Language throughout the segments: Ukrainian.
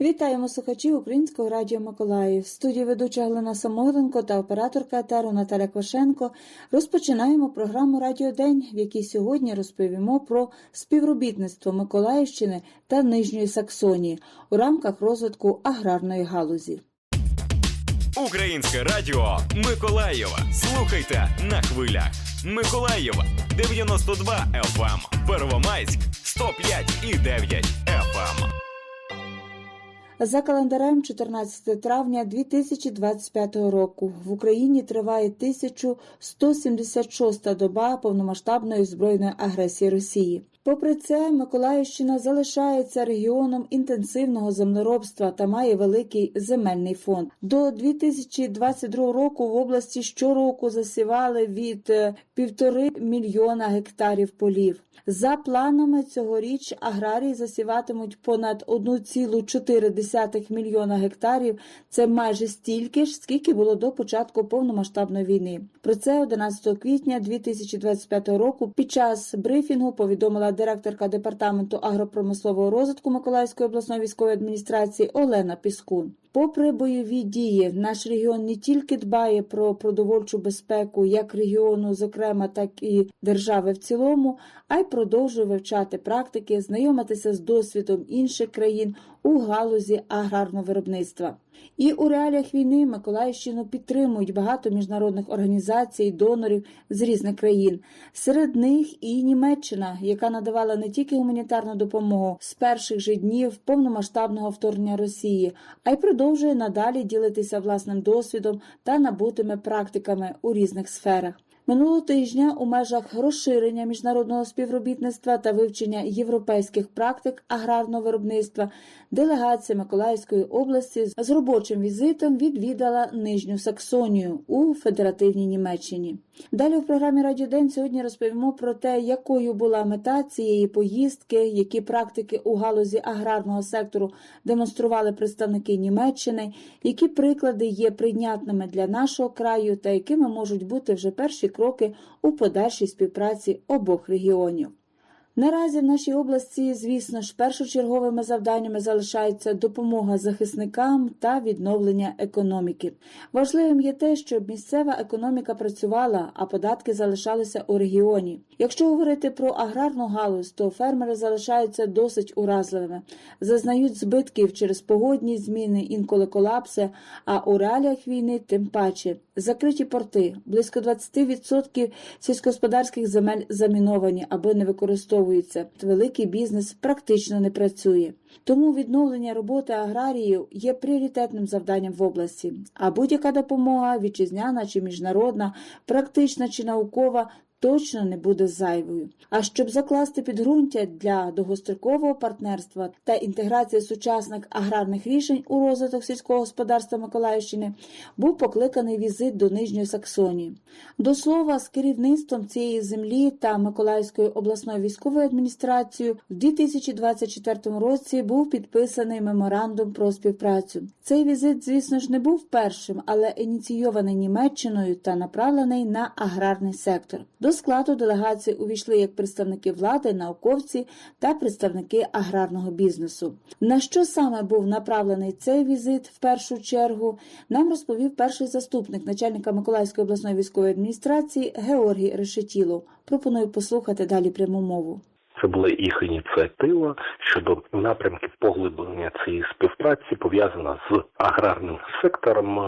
Вітаємо слухачів Українського радіо Миколаїв. Студії ведуча Галина Самойленко та операторка етеру Наталя Квашенко розпочинаємо програму Радіодень, в якій сьогодні розповімо про співробітництво Миколаївщини та Нижньої Саксонії у рамках розвитку аграрної галузі. Українське радіо Миколаєва. Слухайте на хвилях. Миколаєва 92 FM, Первомайськ 105 і 9 FM. За календарем 14 травня 2025 року в Україні триває 1176-та доба повномасштабної збройної агресії Росії. Попри це, Миколаївщина залишається регіоном інтенсивного землеробства та має великий земельний фонд. До 2022 року в області щороку засівали від е, півтори мільйона гектарів полів. За планами цьогоріч аграрії засіватимуть понад 1,4 мільйона гектарів. Це майже стільки ж, скільки було до початку повномасштабної війни. Про це 11 квітня 2025 року під час брифінгу повідомила директорка департаменту агропромислового розвитку Миколаївської обласної військової адміністрації Олена Піскун. Попри бойові дії, наш регіон не тільки дбає про продовольчу безпеку як регіону, зокрема, так і держави в цілому, а й продовжує вивчати практики, знайомитися з досвідом інших країн у галузі аграрного виробництва. І у реаліях війни Миколаївщину підтримують багато міжнародних організацій, донорів з різних країн. Серед них і Німеччина, яка надавала не тільки гуманітарну допомогу з перших же днів повномасштабного вторгнення Росії, а й продовжує надалі ділитися власним досвідом та набутими практиками у різних сферах. Минулого тижня у межах розширення міжнародного співробітництва та вивчення європейських практик аграрного виробництва делегація Миколаївської області з робочим візитом відвідала Нижню Саксонію у федеративній Німеччині. Далі в програмі Радіодень сьогодні розповімо про те, якою була мета цієї поїздки, які практики у галузі аграрного сектору демонстрували представники Німеччини, які приклади є прийнятними для нашого краю та якими можуть бути вже перші кроки у подальшій співпраці обох регіонів. Наразі в нашій області, звісно ж, першочерговими завданнями залишається допомога захисникам та відновлення економіки. Важливим є те, щоб місцева економіка працювала, а податки залишалися у регіоні. Якщо говорити про аграрну галузь, то фермери залишаються досить уразливими, зазнають збитків через погодні зміни, інколи колапси, а у реаліях війни тим паче. Закриті порти, близько 20% сільськогосподарських земель заміновані або не використовуються. Великий бізнес практично не працює. Тому відновлення роботи аграріїв є пріоритетним завданням в області. А будь-яка допомога, вітчизняна чи міжнародна, практична чи наукова. Точно не буде зайвою. А щоб закласти підґрунтя для довгострокового партнерства та інтеграції сучасних аграрних рішень у розвиток сільського господарства Миколаївщини, був покликаний візит до Нижньої Саксонії. До слова, з керівництвом цієї землі та Миколаївською обласною військовою адміністрацією в 2024 році був підписаний меморандум про співпрацю. Цей візит, звісно ж, не був першим, але ініційований Німеччиною та направлений на аграрний сектор. До складу делегації увійшли як представники влади, науковці та представники аграрного бізнесу. На що саме був направлений цей візит в першу чергу, нам розповів перший заступник начальника Миколаївської обласної військової адміністрації Георгій Решетілов. Пропоную послухати далі пряму мову. Це була їх ініціатива щодо напрямків поглиблення цієї співпраці, пов'язана з аграрним сектором,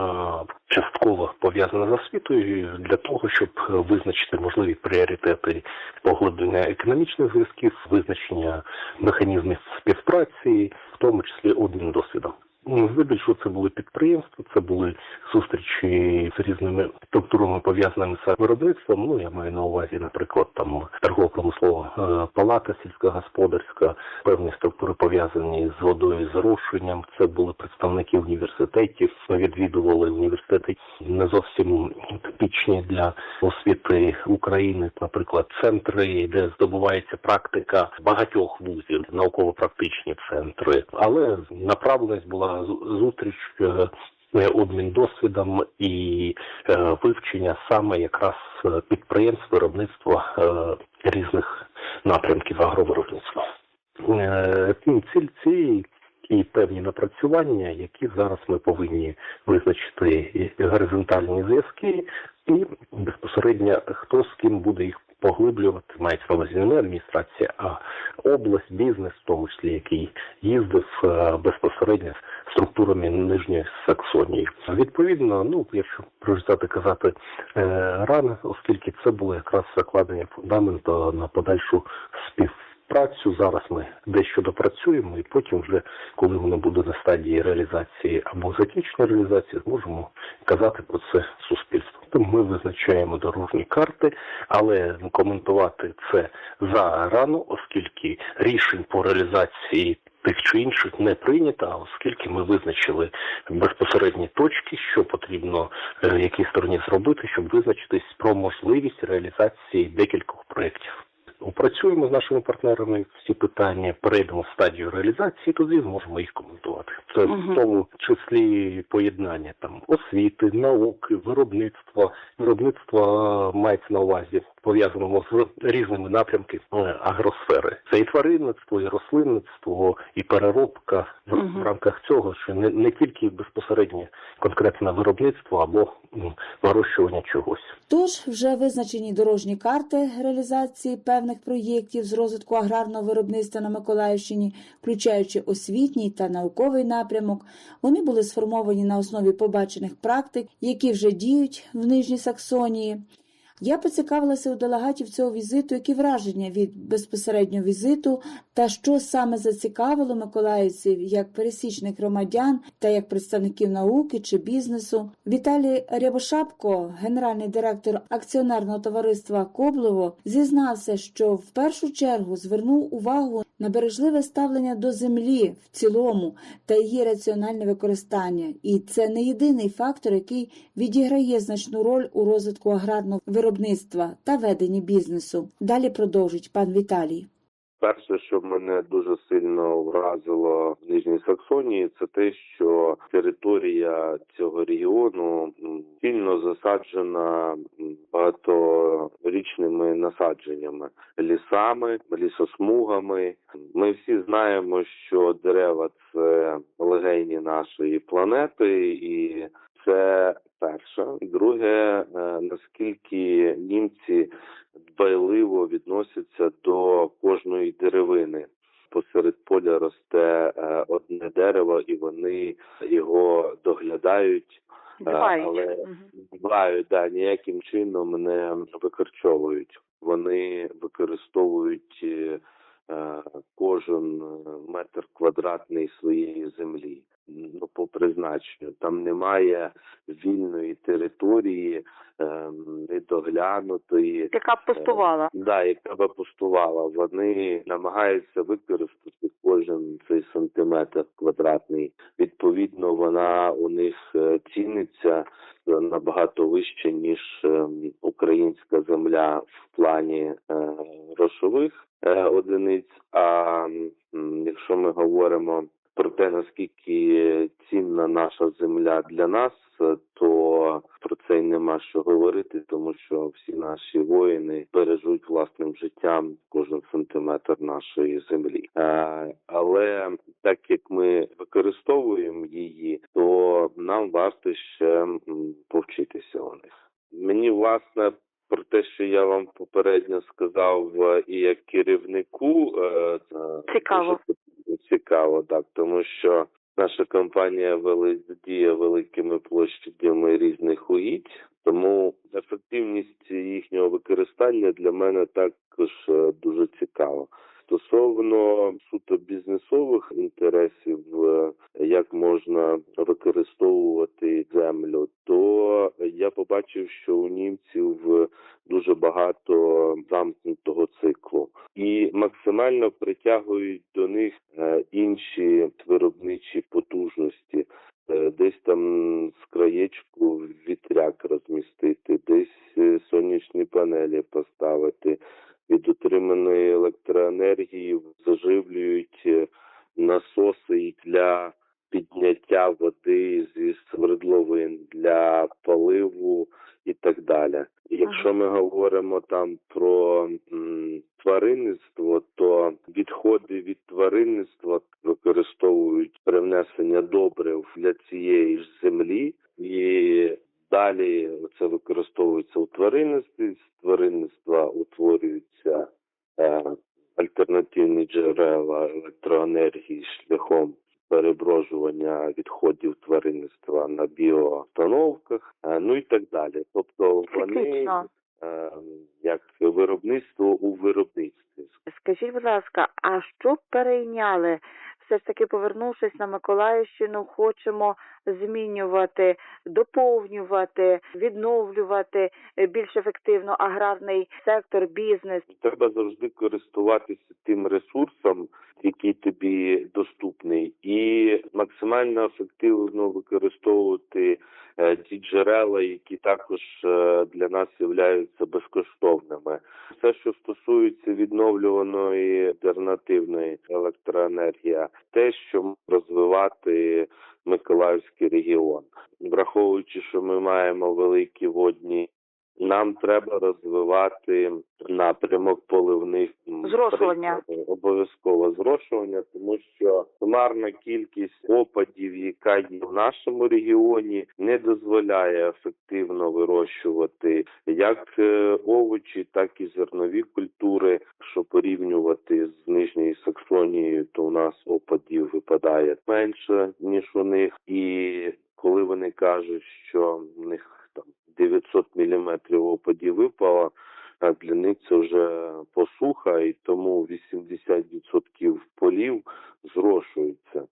частково пов'язана з освітою для того, щоб визначити можливі пріоритети поглиблення економічних зв'язків, визначення механізмів співпраці, в тому числі обмін досвідом. Ну, Здебільшого це були підприємства, це були зустрічі з різними структурами пов'язаними з виробництвом. Ну я маю на увазі, наприклад, там торгово-промислова е, палата сільськогосподарська, певні структури пов'язані з водою, з зрошенням. Це були представники університетів. Ми відвідували університети не зовсім типічні для освіти України, наприклад, центри, де здобувається практика багатьох вузів, науково-практичні центри, але направленість була зустріч. е, е, Обмін досвідом і е, вивчення саме якраз підприємств виробництва різних напрямків агровиробництва. Ціль цієї і певні напрацювання, які зараз ми повинні визначити горизонтальні зв'язки, і безпосередньо хто з ким буде їх поглиблювати, мається на увазі не адміністрація, а область, бізнес, в тому числі, який їздив е, безпосередньо з структурами Нижньої Саксонії. Відповідно, ну якщо прочитати казати е, рано, оскільки це було якраз закладення фундаменту на подальшу співпрацю. Зараз ми дещо допрацюємо, і потім, вже коли воно буде на стадії реалізації або закінчення реалізації, зможемо казати про це суспільству. Тому ми визначаємо дорожні карти, але коментувати це за рано, оскільки рішень по реалізації тих чи інших не прийнято, а оскільки ми визначили безпосередні точки, що потрібно е, якій стороні зробити, щоб визначитись про можливість реалізації декількох проєктів. Опрацюємо з нашими партнерами всі питання, перейдемо в стадію реалізації, тоді зможемо їх коментувати. Це Мгм. в тому числі поєднання там освіти, науки, виробництва. Виробництво е, мається на увазі пов'язаному з різними напрямками е, агросфери. Це і тваринництво, і рослинництво, і переробка в, Мгм. в рамках цього, що не, не тільки безпосередньо конкретне виробництво або вирощування чогось. Тож вже визначені дорожні карти реалізації певних проєктів з розвитку аграрного виробництва на Миколаївщині, включаючи освітній та науковий напрямок. Вони були сформовані на основі побачених практик, які вже діють в Нижній Саксонії. Я поцікавилася у делегатів цього візиту, які враження від безпосереднього візиту та що саме зацікавило миколаївців як пересічних громадян та як представників науки чи бізнесу. Віталій Рябошапко, генеральний директор акціонерного товариства Коблово, зізнався, що в першу чергу звернув увагу на бережливе ставлення до землі в цілому та її раціональне використання. І це не єдиний фактор, який відіграє значну роль у розвитку аграрного виробництва та веденні бізнесу. Далі продовжить пан Віталій. Перше, що мене дуже сильно вразило в Нижній Саксонії, це те, що територія цього регіону сильно засаджена багаторічними насадженнями, лісами, лісосмугами. Ми всі знаємо, що дерева це легені нашої планети, і це перше. Друге, е, наскільки німці дбайливо відносяться до кожної деревини. Посеред поля росте е, одне дерево, і вони його доглядають, е, Дбають. але дбають, да, ніяким чином не викорчовують. Вони використовують кожен е, метр квадратний своєї землі. Ну, по призначенню. Там немає вільної території, ем, недоглянутої. Яка б пустувала. Да, яка би пустувала. Вони намагаються використати кожен цей сантиметр квадратний. Відповідно, вона у них е, ціниться е, набагато вище, ніж е, українська земля в плані е, грошових е, одиниць. А якщо ми говоримо про те, наскільки цінна наша земля для нас, е, то про це й нема що говорити, тому що всі наші воїни бережуть власним життям кожен сантиметр нашої землі. Е, але так як ми використовуємо її, то нам варто ще повчитися у них. Мені власне про те, що я вам попередньо сказав, е, і як керівнику е, Цікаво. цікаво, так тому що наша компанія діє великими площадями різних угідь, тому ефективність їхнього використання для мене також е, дуже цікава. Стосовно суто бізнесових інтересів, е, як можна використовувати землю, то я побачив, що у німців дуже багато замкнутого циклу і максимально притягують до них е, інші виробничі потужності. Е, Десь там з краєчку вітряк розмістити, десь сонячні панелі поставити. Від отриманої електроенергії заживлюють е, насоси для підняття води зі свердловин для поливу і так далі. Якщо ми говоримо там про м, тваринництво, то відходи від тваринництва використовують використання добрив для цієї ж землі, і далі це використовується у тваринництві. З тваринництва утворюються е, альтернативні джерела електроенергії шляхом переброжування відходів тваринництва на біоустановках, е, ну і так далі. Тобто вони е, як виробництво у виробництві. Скажіть, будь ласка, а що перейняли? Все ж таки, повернувшись на Миколаївщину, хочемо змінювати, доповнювати, відновлювати е, більш ефективно аграрний сектор, бізнес. Треба завжди користуватися тим ресурсом, який тобі доступний, і максимально ефективно використовувати е, ті джерела, які також е, для нас являються безкоштовними. Все, що стосується відновлюваної альтернативної електроенергії, те, що розвивати Миколаївський регіон, враховуючи, що ми маємо великі водні. Нам треба розвивати напрямок поливних Зрошування. обов'язково зрошування, тому що сумарна кількість опадів, яка є в нашому регіоні, не дозволяє ефективно вирощувати як е, овочі, так і зернові культури. Якщо порівнювати з нижньою Саксонією, то у нас опадів випадає менше ніж у них, і коли вони кажуть, що в них там 900 міліметрів опадів випало. а Для них це вже посуха, і тому 80% полів зрошуються.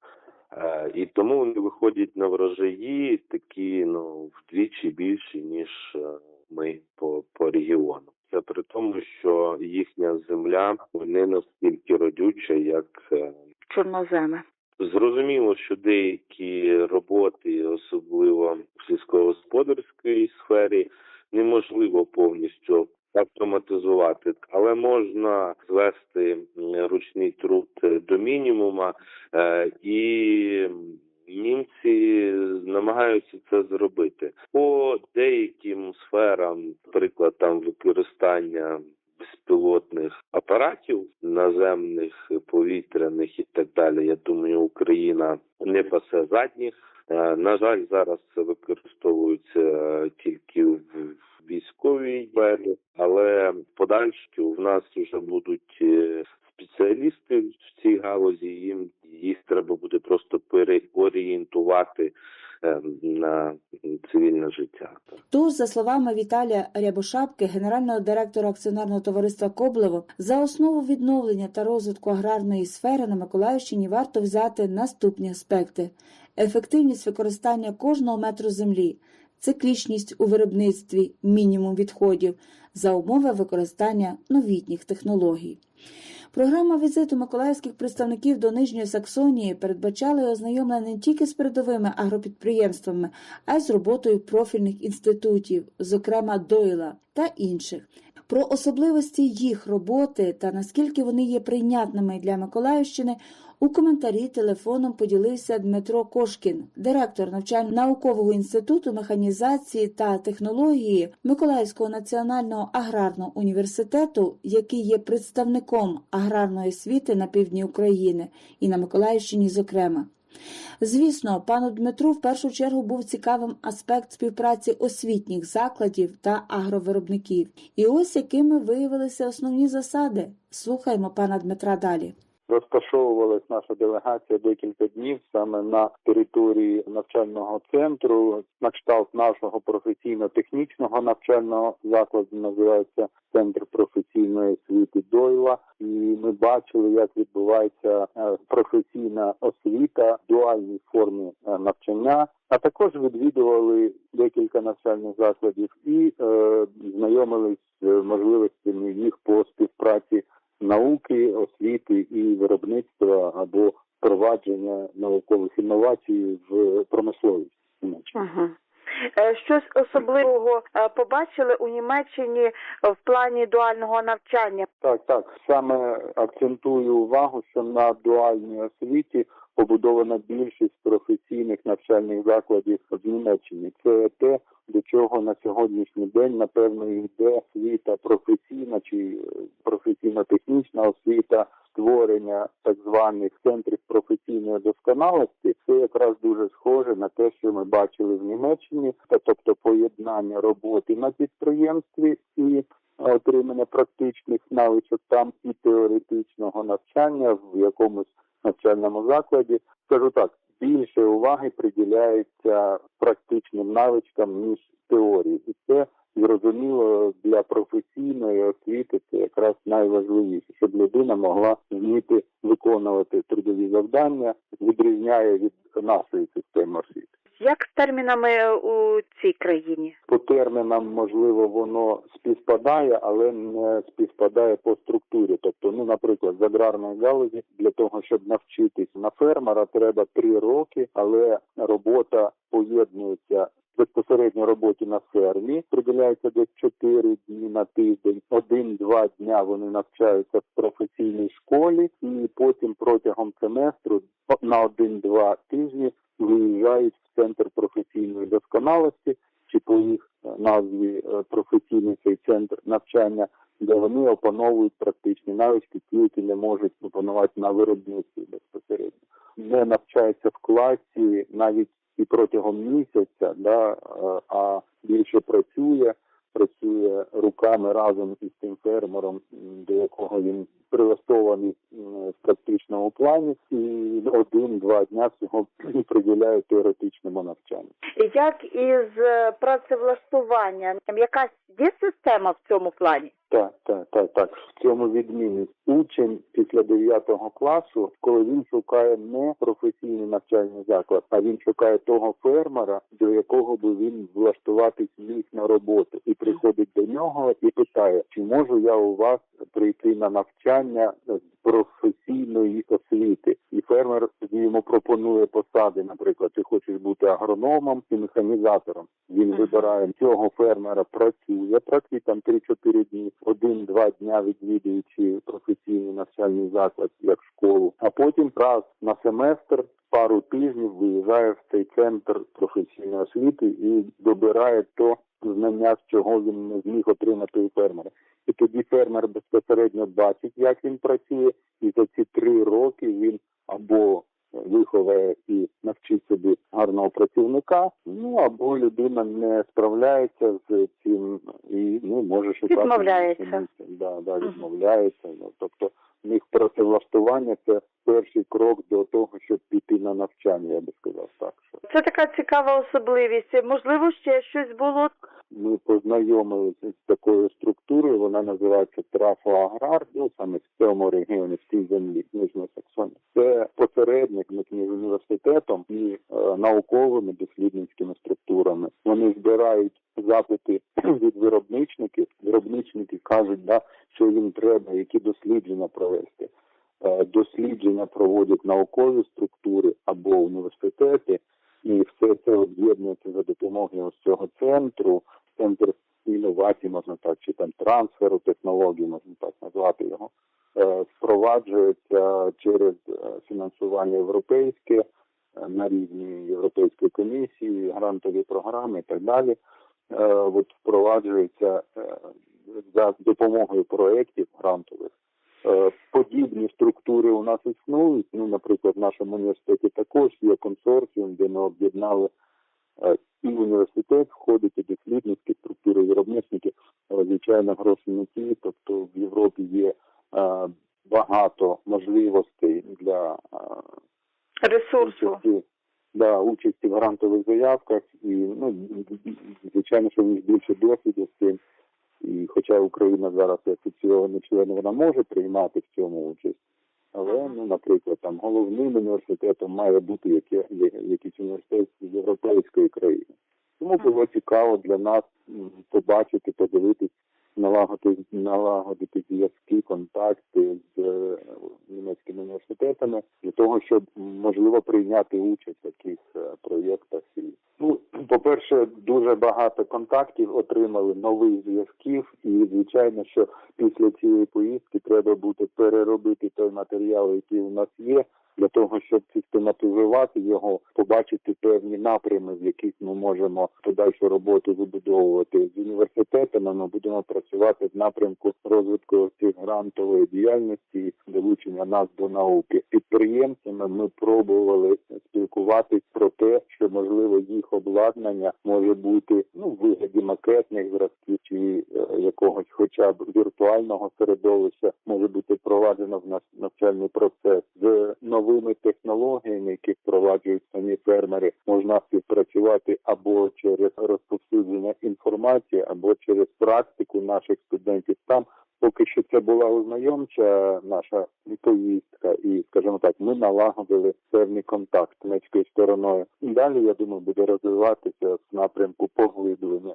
Е, І тому вони виходять на врожаї такі ну вдвічі більші, ніж е, ми по, по регіону. Це при тому, що їхня земля не настільки родюча, як Чорноземи. Зрозуміло, що деякі роботи, особливо в сільськогосподарській сфері, неможливо повністю автоматизувати, але можна звести ручний труд до мінімума, е, і німці намагаються це зробити по деяким сферам, наприклад, там використання безпілотних апаратів наземних, повітряних і так далі. Я думаю, Україна не пасе задніх. Е, На жаль, зараз це використовується тільки в військовій сфері, але в подальшому в нас вже будуть е, спеціалісти в цій галузі. Їм їх треба буде просто переорієнтувати на цивільне життя. Тож, за словами Віталія Рябошапки, генерального директора акціонерного товариства Коблево, за основу відновлення та розвитку аграрної сфери на Миколаївщині варто взяти наступні аспекти: ефективність використання кожного метру землі, циклічність у виробництві, мінімум відходів за умови використання новітніх технологій. Програма візиту миколаївських представників до Нижньої Саксонії передбачала ознайомлення не тільки з передовими агропідприємствами, а й з роботою профільних інститутів, зокрема Дойла та інших. Про особливості їх роботи та наскільки вони є прийнятними для Миколаївщини у коментарі телефоном поділився Дмитро Кошкін, директор навчально-наукового інституту механізації та технології Миколаївського національного аграрного університету, який є представником аграрної освіти на півдні України і на Миколаївщині, зокрема. Звісно, пану Дмитру в першу чергу був цікавим аспект співпраці освітніх закладів та агровиробників. І ось якими виявилися основні засади. Слухаємо пана Дмитра далі. Розташовувалась наша делегація декілька днів саме на території навчального центру, на кшталт нашого професійно-технічного навчального закладу, називається Центр професійної освіти Дойла. І ми бачили, як відбувається е, професійна освіта в дуальній формі е, навчання. А також відвідували декілька навчальних закладів і е, знайомились з можливостями їх по співпраці науки, освіти і виробництва або впровадження наукових інновацій в промисловість. Німеччини. Угу. Щось особливого е, побачили у Німеччині в плані дуального навчання. Так, так саме акцентую увагу, що на дуальній освіті побудована більшість професійних навчальних закладів в Німеччині. Це те, до чого на сьогоднішній день напевно йде освіта професійна чи е, професійно-технічна освіта створення так званих центрів професійної досконалості, це якраз дуже схоже на те, що ми бачили в Німеччині, та тобто поєднання роботи на підприємстві і отримання практичних навичок там і теоретичного навчання в якомусь навчальному закладі. Скажу так, більше уваги приділяється практичним навичкам ніж теорії, і це зрозуміло для професійної освіти. Це якраз найважливіше, щоб людина могла вміти виконувати трудові завдання, відрізняє від нашої системи освіти. Як з термінами у цій країні? По термінам, можливо, воно співпадає, але не співпадає по структурі. Тобто, ну, наприклад, з аграрної галузі для того, щоб навчитись на фермера, треба три роки, але робота поєднується. Безпосередньо роботі на фермі приділяється десь 4 дні на тиждень. Один-два дня вони навчаються в професійній школі, і потім протягом семестру на один-два тижні виїжджають в центр професійної досконалості, чи по їх е, назві е, професійний цей центр навчання, де вони опановують практичні навички, ті, які не можуть опанувати на виробництві безпосередньо. Не навчаються в класі навіть і протягом місяця, да, е, а більше працює, працює руками разом із тим фермером, до якого він прилаштований в практичному плані, і один-два дня всього приділяє теоретичному навчанню. Як із е, працевлаштуванням? Якась є система в цьому плані? Так, так, так, так. В цьому відмінність. Учень після 9 класу, коли він шукає не професійний навчальний заклад, а він шукає того фермера, до якого би він влаштуватись міг на роботу, і приходить до нього і питає, чи можу я у вас прийти на навчання з професійної освіти, і фермер йому пропонує посади. Наприклад, ти хочеш бути агрономом і механізатором. Він вибирає цього фермера, працює, працює там 3-4 дні, один-два дня відвідуючи професійний навчальний заклад як школу, а потім раз на семестр. Пару тижнів виїжджає в цей центр професійної освіти і добирає то знання, чого він не зміг отримати у фермера. І тоді фермер безпосередньо бачить, як він працює, і за ці три роки він або виховає і навчить собі гарного працівника, ну або людина не справляється з цим і ну може шукати Відмовляється. Да, да, відмовляється. Ну, тобто них працевлаштування це перший крок до того, щоб піти на навчання, я би сказав так. Що Це така цікава особливість. Можливо, ще щось було ми познайомилися з такою структурою, вона називається Трафоаграр, ну саме в цьому регіоні, в цій землі, Нижньої Саксонії. Це посередник між університетом і е, науковими дослідницькими структурами. Вони збирають запити від виробничників. Виробничники кажуть, да, що їм треба, які дослідження провести. Е, Дослідження проводять наукові структури або університети, і все це об'єднується за допомогою ось цього центру, центр інновацій, можна так, чи там трансферу технологій, можна так назвати його, е, впроваджується через е, фінансування європейське е, на рівні Європейської комісії, грантові програми і так далі. От впроваджується за допомогою проєктів грантових. Подібні структури у нас існують. Ну, наприклад, в нашому університеті також є консорціум, де ми об'єднали і університет, входить і дослідницькі структури, виробничники, але звичайно гроші не ті. Тобто в Європі є багато можливостей для ресурсу. участі, да, участі в грантових заявках, і ну звичайно, що в них більше досвіду з цим. І хоча Україна зараз як офіційний член, вона може приймати в цьому участь. Але, ну, наприклад, там головним університетом має бути яке, якийсь університет з європейської країни. Тому було цікаво для нас побачити, подивитись, налагодити, налагодити зв'язки, контакти з е, німецькими університетами для того, щоб можливо прийняти участь в таких е, проєктах. І, по-перше, дуже багато контактів отримали нових зв'язків, і звичайно, що після цієї поїздки треба буде переробити той матеріал, який у нас є, для того, щоб систематизувати його, побачити певні напрями, в яких ми можемо подальшу роботу вибудовувати з університетами. Ми будемо працювати в напрямку розвитку цих грантової діяльності, долучення нас до науки. Підприємцями ми пробували спілкуватись про те, що можливо їх обладнання може бути ну в вигляді макетних зразків чи е, якогось, хоча б віртуального середовища, може бути впроваджено в наш навчальний процес з новими технологіями, які впроваджують самі фермери. Можна співпрацювати або через розповсюдження інформації, або через практику наших студентів там. Поки що це була ознайомча наша поїздка, і скажімо так, ми налагодили певний контакт з німецькою стороною. Далі я думаю, буде розвиватися в напрямку поглиблення.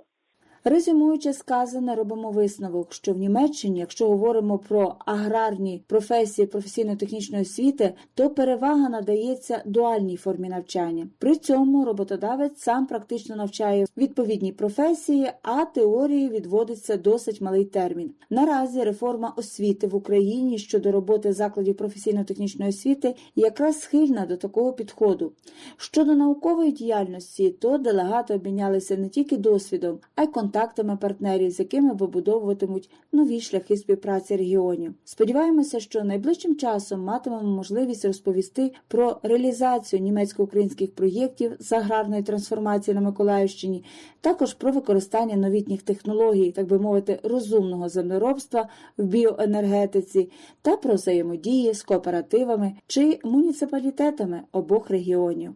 Резюмуючи сказане, робимо висновок, що в Німеччині, якщо говоримо про аграрні професії професійно-технічної освіти, то перевага надається дуальній формі навчання. При цьому роботодавець сам практично навчає відповідній професії, а теорії відводиться досить малий термін. Наразі реформа освіти в Україні щодо роботи закладів професійно-технічної освіти якраз схильна до такого підходу. Щодо наукової діяльності, то делегати обмінялися не тільки досвідом, а й контактами партнерів, з якими вибудовуватимуть нові шляхи співпраці регіонів. Сподіваємося, що найближчим часом матимемо можливість розповісти про реалізацію німецько-українських проєктів з аграрної трансформації на Миколаївщині, також про використання новітніх технологій, так би мовити, розумного землеробства в біоенергетиці та про взаємодії з кооперативами чи муніципалітетами обох регіонів.